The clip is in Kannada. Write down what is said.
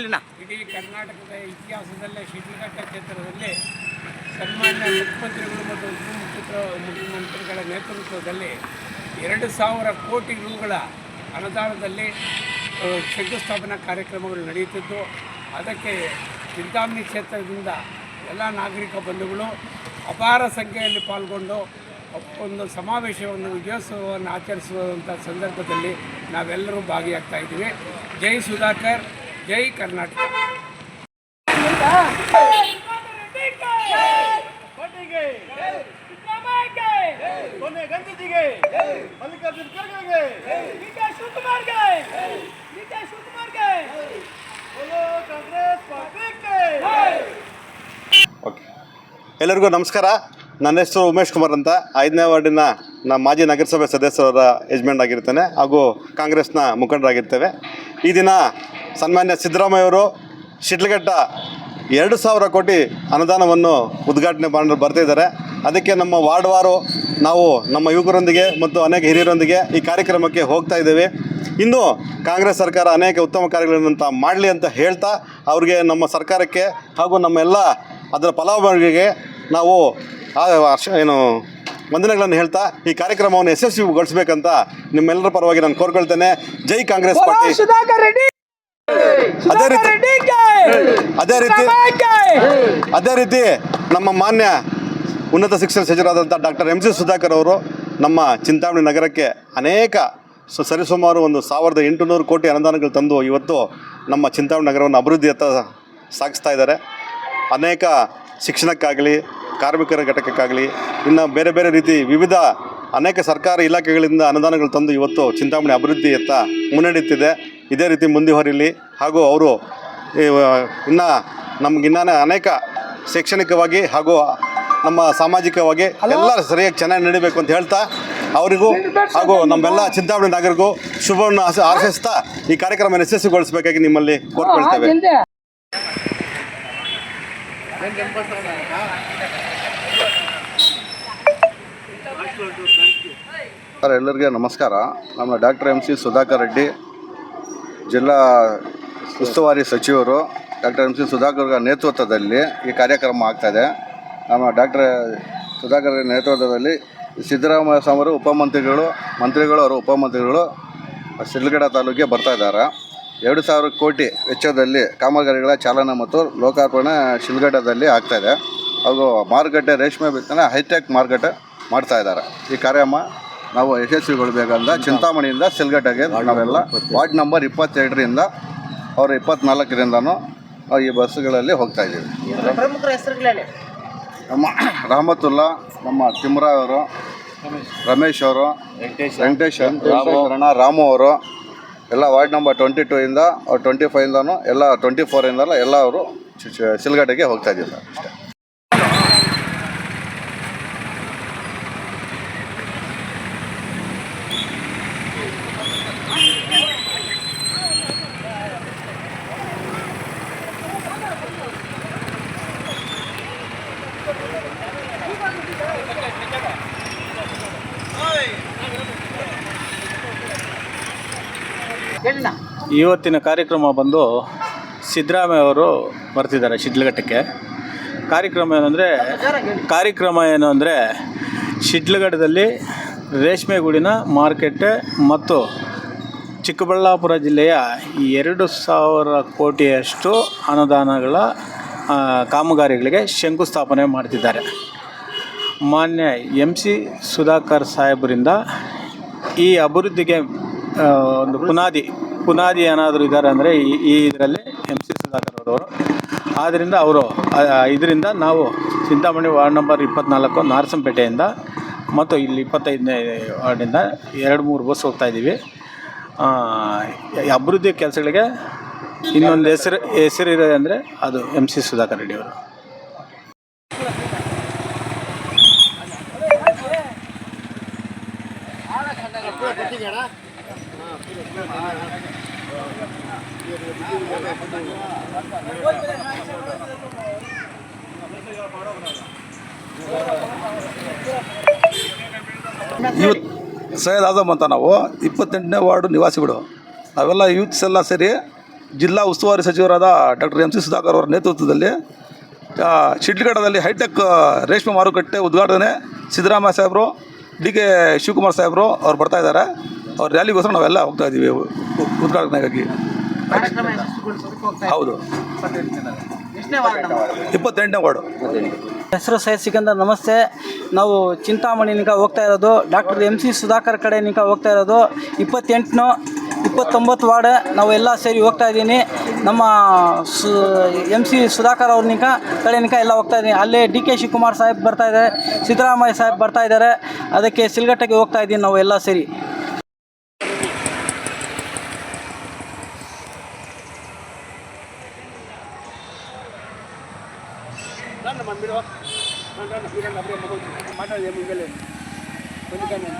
ಹಾಂ ಹೇಳಿಣ್ಣ ಇಡೀ ಕರ್ನಾಟಕದ ಇತಿಹಾಸದಲ್ಲೇ ಶಿಡ್ಲಘಟ್ಟ ಕ್ಷೇತ್ರದಲ್ಲಿ ಸನ್ಮಾನ್ಯ ಮುಖ್ಯಮಂತ್ರಿಗಳು ಮತ್ತು ಉಪಮುಖ್ಯಮಂತ್ರಿ ಮುಖ್ಯಮಂತ್ರಿಗಳ ನೇತೃತ್ವದಲ್ಲಿ ಎರಡು ಸಾವಿರ ಕೋಟಿ ರೂಗಳ ಅನುದಾನದಲ್ಲಿ ಶಂಕುಸ್ಥಾಪನಾ ಕಾರ್ಯಕ್ರಮಗಳು ನಡೆಯುತ್ತಿದ್ದು, ಅದಕ್ಕೆ ಚಿಂತಾಮಣಿ ಕ್ಷೇತ್ರದಿಂದ ಎಲ್ಲ ನಾಗರಿಕ ಬಂಧುಗಳು ಅಪಾರ ಸಂಖ್ಯೆಯಲ್ಲಿ ಪಾಲ್ಗೊಂಡು ಒಂದು ಸಮಾವೇಶವನ್ನು ವಿಜಯೋತ್ಸವವನ್ನು ಆಚರಿಸುವಂಥ ಸಂದರ್ಭದಲ್ಲಿ ನಾವೆಲ್ಲರೂ ಭಾಗಿಯಾಗ್ತಾ ಇದ್ದೀವಿ. ಜೈ ಸುಧಾಕರ್. ಜೈ ಕರ್ನಾಟಕ. ಓಕೆ. ಎಲ್ಲರಿಗೂ ನಮಸ್ಕಾರ. ನನ್ನ ಹೆಸರು ಉಮೇಶ್ ಕುಮಾರ್ ಅಂತ. ಐದನೇ ವಾರ್ಡಿನ ನಮ್ಮ ಮಾಜಿ ನಗರಸಭೆ ಸದಸ್ಯರ ಯಜಮಾನ್ ಆಗಿರ್ತೇನೆ ಹಾಗೂ ಕಾಂಗ್ರೆಸ್ನ ಮುಖಂಡರಾಗಿರ್ತೇವೆ. ಈ ದಿನ ಸನ್ಮಾನ್ಯ ಸಿದ್ದರಾಮಯ್ಯವರು ಶಿಡ್ಲಘಟ್ಟ ಎರಡು ಸಾವಿರ ಕೋಟಿ ಅನುದಾನವನ್ನು ಉದ್ಘಾಟನೆ ಮಾಡಿ ಬರ್ತಿದ್ದಾರೆ. ಅದಕ್ಕೆ ನಮ್ಮ ವಾರ್ಡ್ವಾರು, ನಾವು ನಮ್ಮ ಯುವಕರೊಂದಿಗೆ ಮತ್ತು ಅನೇಕ ಹಿರಿಯರೊಂದಿಗೆ ಈ ಕಾರ್ಯಕ್ರಮಕ್ಕೆ ಹೋಗ್ತಾ ಇದ್ದೇವೆ. ಇನ್ನು ಕಾಂಗ್ರೆಸ್ ಸರ್ಕಾರ ಅನೇಕ ಉತ್ತಮ ಕಾರ್ಯಗಳನ್ನಂತ ಮಾಡಲಿ ಅಂತ ಹೇಳ್ತಾ ಅವ್ರಿಗೆ ನಮ್ಮ ಸರ್ಕಾರಕ್ಕೆ ಹಾಗೂ ನಮ್ಮೆಲ್ಲ ಅದರ ಫಲಾನುಭವಿಗಳಿಗೆ ನಾವು ಏನು ವಂದನೆಗಳನ್ನು ಹೇಳ್ತಾ ಈ ಕಾರ್ಯಕ್ರಮವನ್ನು ಯಶಸ್ವಿಗೊಳಿಸಬೇಕಂತ ನಿಮ್ಮೆಲ್ಲರ ಪರವಾಗಿ ನಾನು ಕೋರ್ಕೊಳ್ತೇನೆ. ಜೈ ಕಾಂಗ್ರೆಸ್ ಪಾರ್ಟಿ. ಅದೇ ರೀತಿ ಅದೇ ರೀತಿ ಅದೇ ರೀತಿ ನಮ್ಮ ಮಾನ್ಯ ಉನ್ನತ ಶಿಕ್ಷಣ ಸಚಿವರಾದಂಥ ಡಾಕ್ಟರ್ ಎಂ ಸಿ ಸುಧಾಕರ್ ಅವರು ನಮ್ಮ ಚಿಂತಾಮಣಿ ನಗರಕ್ಕೆ ಅನೇಕ ಸ- ಸರಿಸುಮಾರು ಒಂದು ಸಾವಿರದ ಎಂಟುನೂರು ಕೋಟಿ ಅನುದಾನಗಳು ತಂದು ಇವತ್ತು ನಮ್ಮ ಚಿಂತಾಮಣಿ ನಗರವನ್ನು ಅಭಿವೃದ್ಧಿಯತ್ತ ಸಾಗಿಸ್ತಾ ಇದ್ದಾರೆ. ಅನೇಕ ಶಿಕ್ಷಣಕ್ಕಾಗಲಿ ಕಾರ್ಮಿಕರ ಘಟಕಕ್ಕಾಗಲಿ ಇನ್ನು ಬೇರೆ ಬೇರೆ ರೀತಿ ವಿವಿಧ ಅನೇಕ ಸರ್ಕಾರಿ ಇಲಾಖೆಗಳಿಂದ ಅನುದಾನಗಳು ತಂದು ಇವತ್ತು ಚಿಂತಾಮಣಿ ಅಭಿವೃದ್ಧಿಯತ್ತ ಮುನ್ನಡೆಯುತ್ತಿದೆ. ಇದೇ ರೀತಿ ಮುಂದುವರಿಲಿ ಹಾಗೂ ಅವರು ಇನ್ನು ನಮಗಿನ್ನ ಅನೇಕ ಶೈಕ್ಷಣಿಕವಾಗಿ ಹಾಗೂ ನಮ್ಮ ಸಾಮಾಜಿಕವಾಗಿ ಎಲ್ಲ ಸರಿಯಾಗಿ ಚೆನ್ನಾಗಿ ನಡಿಬೇಕು ಅಂತ ಹೇಳ್ತಾ ಅವರಿಗೂ ಹಾಗೂ ನಮ್ಮೆಲ್ಲ ಚಿಂತಾಮಣಿ ನಾಗರಿಗೂ ಶುಭವನ್ನು ಆಶ ಆಶಿಸ್ತಾ ಈ ಕಾರ್ಯಕ್ರಮ ಯಶಸ್ವಿಗೊಳಿಸಬೇಕಾಗಿ ನಿಮ್ಮಲ್ಲಿ ಕೋರ್ಕೊಳ್ತೇವೆ. ಸರ್ ಎಲ್ಲರಿಗೆ ನಮಸ್ಕಾರ. ನಮ್ಮ doctor M C Sudhakar Reddy ಜಿಲ್ಲಾ ಉಸ್ತುವಾರಿ ಸಚಿವರು ಡಾಕ್ಟರ್ ಎಂ ಸಿ ಸುಧಾಕರ್ ನೇತೃತ್ವದಲ್ಲಿ ಈ ಕಾರ್ಯಕ್ರಮ ಆಗ್ತಾಯಿದೆ. ನಮ್ಮ ಡಾಕ್ಟರ್ ಸುಧಾಕರ್ ನೇತೃತ್ವದಲ್ಲಿ ಸಿದ್ದರಾಮಯ್ಯ ಸ್ವಾಮರು ಉಪಮಂತ್ರಿಗಳು, ಮಂತ್ರಿಗಳು ಅವರು ಉಪಮಂತ್ರಿಗಳು ಶಿಡ್ಲಘಟ್ಟ ತಾಲೂಕಿಗೆ ಬರ್ತಾ ಇದ್ದಾರೆ. ಎರಡು ಸಾವಿರ ಕೋಟಿ ವೆಚ್ಚದಲ್ಲಿ ಕಾಮಗಾರಿಗಳ ಚಾಲನೆ ಮತ್ತು ಲೋಕಾರ್ಪಣೆ ಶಿಲ್ಘಟ್ಟದಲ್ಲಿ ಆಗ್ತಾಯಿದೆ. ಹಾಗೂ ಮಾರುಕಟ್ಟೆ ರೇಷ್ಮೆ ಬಿತ್ತನೆ ಹೈಟೆಕ್ ಮಾರುಕಟ್ಟೆ ಮಾಡ್ತಾ ಇದ್ದಾರೆ. ಈ ಕಾರ್ಯಕ್ರಮ ನಾವು ಯಶಸ್ವಿಗೊಳ್ಬೇಕಂತ ಚಿಂತಾಮಣಿಯಿಂದ ಸಿಲ್ಗಟ್ಟೆಗೆ ನಾವೆಲ್ಲ ವಾರ್ಡ್ ನಂಬರ್ ಇಪ್ಪತ್ತೆರಡರಿಂದ ಅವರು ಇಪ್ಪತ್ನಾಲ್ಕರಿಂದನೂ ಈ ಬಸ್ಸುಗಳಲ್ಲಿ ಹೋಗ್ತಾ ಇದ್ದೀವಿ. ನಮ್ಮ ರಹಮತುಲ್ಲಾ ನಮ್ಮ ತಿಮ್ರಾ ಅವರು ರಮೇಶ್ ಅವರು ವೆಂಕಟೇಶ್. ರಣ. ರಾಮು ಅವರು ಎಲ್ಲ ವಾರ್ಡ್ ನಂಬರ್ ಟ್ವೆಂಟಿ ಟೂ ಇಂದ ಅವ್ರು ಟ್ವೆಂಟಿ ಇಂದನೂ ಎಲ್ಲ ಟ್ವೆಂಟಿ ಫೋರಿಂದಲೂ ಎಲ್ಲ ಅವರು ಸಿಲ್ಗಟ್ಟೆಗೆ ಹೋಗ್ತಾ ಇದ್ದೀವಿ ಸರ್ ಅಷ್ಟೇ. ಇವತ್ತಿನ ಕಾರ್ಯಕ್ರಮ ಬಂದು ಸಿದ್ದರಾಮಯ್ಯ ಅವರು ಬರ್ತಿದ್ದಾರೆ ಶಿಡ್ಲಘಟ್ಟಕ್ಕೆ. ಕಾರ್ಯಕ್ರಮ ಏನಂದರೆ ಕಾರ್ಯಕ್ರಮ ಏನು ಅಂದರೆ ಶಿಡ್ಲಘಟ್ಟದಲ್ಲಿ ರೇಷ್ಮೆಗೂಡಿನ ಮಾರ್ಕೆಟ್ ಮತ್ತು ಚಿಕ್ಕಬಳ್ಳಾಪುರ ಜಿಲ್ಲೆಯ ಎರಡು ಸಾವಿರ ಕೋಟಿಯಷ್ಟು ಅನುದಾನಗಳ ಕಾಮಗಾರಿಗಳಿಗೆ ಶಂಕುಸ್ಥಾಪನೆ ಮಾಡ್ತಿದ್ದಾರೆ. ಮಾನ್ಯ ಎಂ ಸಿ ಸುಧಾಕರ್ ಸಾಹೇಬರಿಂದ ಈ ಅಭಿವೃದ್ಧಿಗೆ ಒಂದು ಪುನಾದಿ ಪುನಾದಿ ಏನಾದರೂ ಇದ್ದಾರೆ ಅಂದರೆ ಈ ಇದರಲ್ಲಿ ಎಂ ಸಿ ಸುಧಾಕರ್ ಅವರವರು. ಆದ್ದರಿಂದ ಅವರು ಇದರಿಂದ ನಾವು ಚಿಂತಾಮಣಿ ವಾರ್ಡ್ ನಂಬರ್ ಇಪ್ಪತ್ನಾಲ್ಕು ನಾರಸಂಪೇಟೆಯಿಂದ ಮತ್ತು ಇಲ್ಲಿ ಇಪ್ಪತ್ತೈದನೇ ವಾರ್ಡಿಂದ ಎರಡು ಮೂರು ಬಸ್ ಹೋಗ್ತಾ ಇದ್ದೀವಿ. ಅಭಿವೃದ್ಧಿ ಕೆಲಸಗಳಿಗೆ ಇನ್ನೊಂದು ಹೆಸರು ಹೆಸರಿರೋದೆ ಅಂದರೆ ಅದು ಎಂ ಸಿ ಸುಧಾಕರ್ ರೆಡ್ಡಿ ಅವರು. ಯೂತ್ ಸೈಯದ್ ಆಜಮ್ ಅಂತ ನಾವು ಇಪ್ಪತ್ತೆಂಟನೇ ವಾರ್ಡು ನಿವಾಸಿಗಳು. ನಾವೆಲ್ಲ ಯೂತ್ಸ್ ಎಲ್ಲ ಸೇರಿ ಜಿಲ್ಲಾ ಉಸ್ತುವಾರಿ ಸಚಿವರಾದ ಡಾಕ್ಟರ್ ಎಂ ಸಿ ಸುಧಾಕರ್ ಅವರ ನೇತೃತ್ವದಲ್ಲಿ ಶಿಡ್ಲಘಟ್ಟದಲ್ಲಿ ಹೈಟೆಕ್ ರೇಷ್ಮೆ ಮಾರುಕಟ್ಟೆ ಉದ್ಘಾಟನೆ ಸಿದ್ದರಾಮಯ್ಯ ಸಾಹೇಬರು, ಡಿ ಕೆ ಶಿವಕುಮಾರ್ ಸಾಹೇಬರು ಅವ್ರು ಬರ್ತಾ ಇದ್ದಾರೆ. ಅವ್ರ ರ್ಯಾಲಿಗೋಸ್ಕರ ನಾವೆಲ್ಲ ಹೋಗ್ತಾ ಇದ್ದೀವಿ ಉದ್ಘಾಟನೆಗಾಗಿ. ಹೌದು. ಇಪ್ಪತ್ತೆಂಟನೇ ವಾರ್ಡು. ಹೆಸರು ಸಹ ಸಿಕಂದರ್ ನಮಸ್ತೆ. ನಾವು ಚಿಂತಾಮಣಿನಿಕ ಹೋಗ್ತಾ ಇರೋದು ಡಾಕ್ಟರ್ ಎಂ ಸಿ ಸುಧಾಕರ್ ಕಡೆ ಕಡೆನಿಕ ಹೋಗ್ತಾ ಇರೋದು. ಇಪ್ಪತ್ತೆಂಟು ಇಪ್ಪತ್ತೊಂಬತ್ತು ವಾರ್ಡ್ ನಾವು ಎಲ್ಲ ಸೇರಿ ಹೋಗ್ತಾ ಇದ್ದೀನಿ. ನಮ್ಮ ಸು ಎಂ ಸಿ ಸುಧಾಕರ್ ಅವ್ರನಿಕ ಕಡೆನಿಕ ಎಲ್ಲ ಹೋಗ್ತಾ ಇದ್ದೀನಿ. ಅಲ್ಲೇ ಡಿ ಕೆ ಶಿವಕುಮಾರ್ ಸಾಹೇಬ್ ಬರ್ತಾ ಇದ್ದಾರೆ ಸಿದ್ದರಾಮಯ್ಯ ಸಾಹೇಬ್ ಬರ್ತಾ ಇದ್ದಾರೆ. ಅದಕ್ಕೆ ಸಿಲ್ಗಟ್ಟೆಗೆ ಹೋಗ್ತಾ ಇದ್ದೀನಿ ನಾವು ಎಲ್ಲ ಸೇರಿ. రండి మన మీరు రండి రండి మీరండి అప్పుడే మాట్లాడేమి వెళ్ళండి ఎందుకంటే